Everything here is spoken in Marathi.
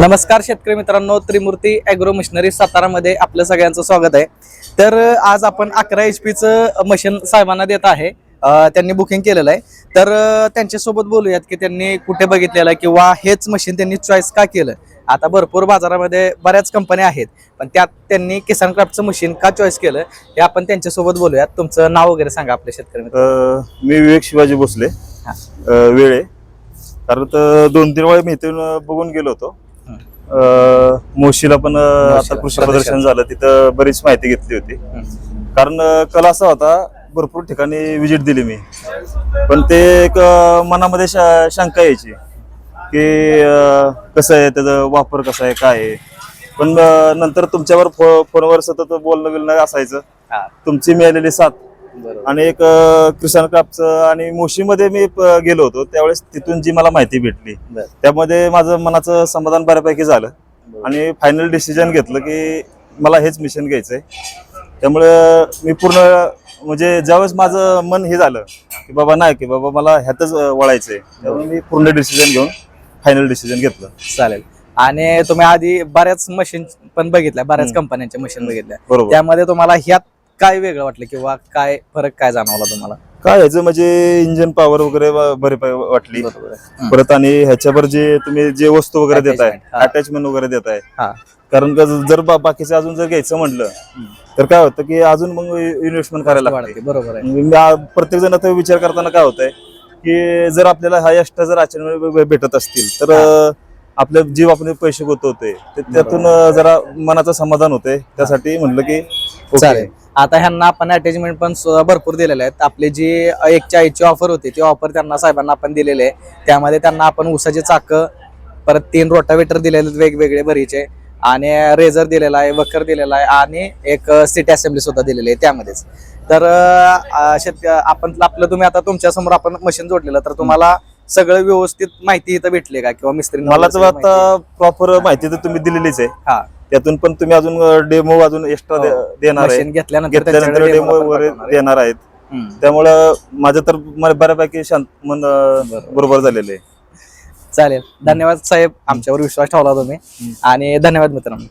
नमस्कार शेतकरी मित्रांनो त्रिमूर्ती ॲग्रो मिशनरी सातारामध्ये आपलं सगळ्यांचं स्वागत आहे. तर आज आपण अकरा एच पीचं मशीन साहेबांना देत आहे. त्यांनी बुकिंग केलेलं आहे. तर त्यांच्यासोबत बोलूयात की त्यांनी कुठे बघितलेलं आहे किंवा हेच मशीन त्यांनी चॉईस का केलं? आता भरपूर बाजारामध्ये बऱ्याच कंपन्या आहेत पण त्यात त्यांनी किसान क्राफ्टचं मशीन का चॉईस केलं हे आपण त्यांच्यासोबत बोलूयात. तुमचं नाव वगैरे सांगा आपल्या शेतकरी मी विवेक शिवाजी भोसले. वेळे. कारण तर दोन तीन वेळा मी इथून बघून गेलो होतो. मोशीला पण आता कृषी प्रदर्शन. झालं तिथं बरीच माहिती घेतली होती. कारण कल असा होता भरपूर ठिकाणी विजिट दिली मी. पण ते एक मनामध्ये श- शंका यायची की कसं आहे त्याचा वापर कसा आहे काय आहे. पण नंतर तुमच्यावर फोनवर सतत बोलणं बिलणं असायचं तुमची मिळालेली साथ आणि एक किसान क्राफ्टचं आणि मोशीमध्ये मी गेलो होतो. त्यावेळेस तिथून जी मला माहिती भेटली. त्यामध्ये माझं मनाचं समाधान बऱ्यापैकी झालं. आणि फायनल डिसिजन घेतलं की मला हेच मिशन घ्यायचंय. त्यामुळे मी पूर्ण म्हणजे ज्यावेळेस माझं मन हे झालं की बाबा नाही की बाबा मला ह्यातच वळायचंय त्यामुळे मी पूर्ण डिसिजन घेऊन फायनल डिसिजन घेतलं. चालेल. आणि तुम्ही आधी बऱ्याच मशीन पण बघितल्या बऱ्याच. कंपन्यांच्या मशीन बघितल्या. त्यामध्ये तुम्हाला ह्यात काय वेगळं वाटलं किंवा काय फरक काय जाणवला तुम्हाला? काय ह्याचं म्हणजे इंजिन पॉवर वगैरे वा- बरी पा- वाटली. बरोबर आहे. परत आणि ह्याच्यावर जे तुम्ही जे वस्तू वगैरे देताय Attachment, हा. अटॅचमेंट वगैरे देताय. हा. कारण का जर बा- बाकीचं अजून जर घ्यायचं म्हटलं तर काय होतं की अजून मग इन्व्हेस्टमेंट करायला वाढते. बरोबर आहे. म्हणजे प्रत्येक जण आता विचार करताना काय होतंय की जर आपल्याला हा एक्स्ट्रा जर अचानक भेटत असतील तर अं, आपल्या जीव आपण पैसे गुंतवतोय तर त्यातून अं, जरा मनाचं समाधान होते त्यासाठी म्हटलं की okay. चालेल. आता ह्यांना आपण अटॅचमेंट पण भरपूर दिलेले आहेत. आपली जी एक चाळीसची ऑफर होती ती ऑफर त्यांना साहेबांना आपण दिलेली आहे. त्यामध्ये त्यांना आपण उसाची चाक परत तीन रोटावेटर दिलेले आहेत वेगवेगळे भरीचे. आणि रेझर दिलेला आहे वकर दिलेला आहे आणि एक सिटी असेंब्ली सुद्धा दिलेली आहे त्यामध्येच. तर अं, शेत आपण आपलं तुम्ही आता तुमच्यासमोर आपण मशीन जोडलेलं तर तुम्हाला सगळं व्यवस्थित माहिती इथं भेटली का? किंवा मिस्त्री मला तर आता प्रॉपर माहिती तर तुम्ही दिलेलीच आहे. हा. त्यातून पण तुम्ही अजून डेमो अजून एक्स्ट्रा देणार आहे घेतल्यानंतर डेमो वगैरे. देणार आहेत. त्यामुळं माझं तर बऱ्यापैकी शांत मन. बरोबर. झालेलं आहे. चालेल. धन्यवाद साहेब. आमच्यावर विश्वास ठेवला तुम्ही. आणि धन्यवाद मित्रांनो.